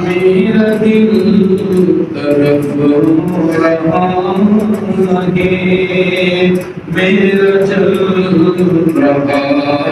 मेरा दिल तरफ रहा है मेरा चल रहा है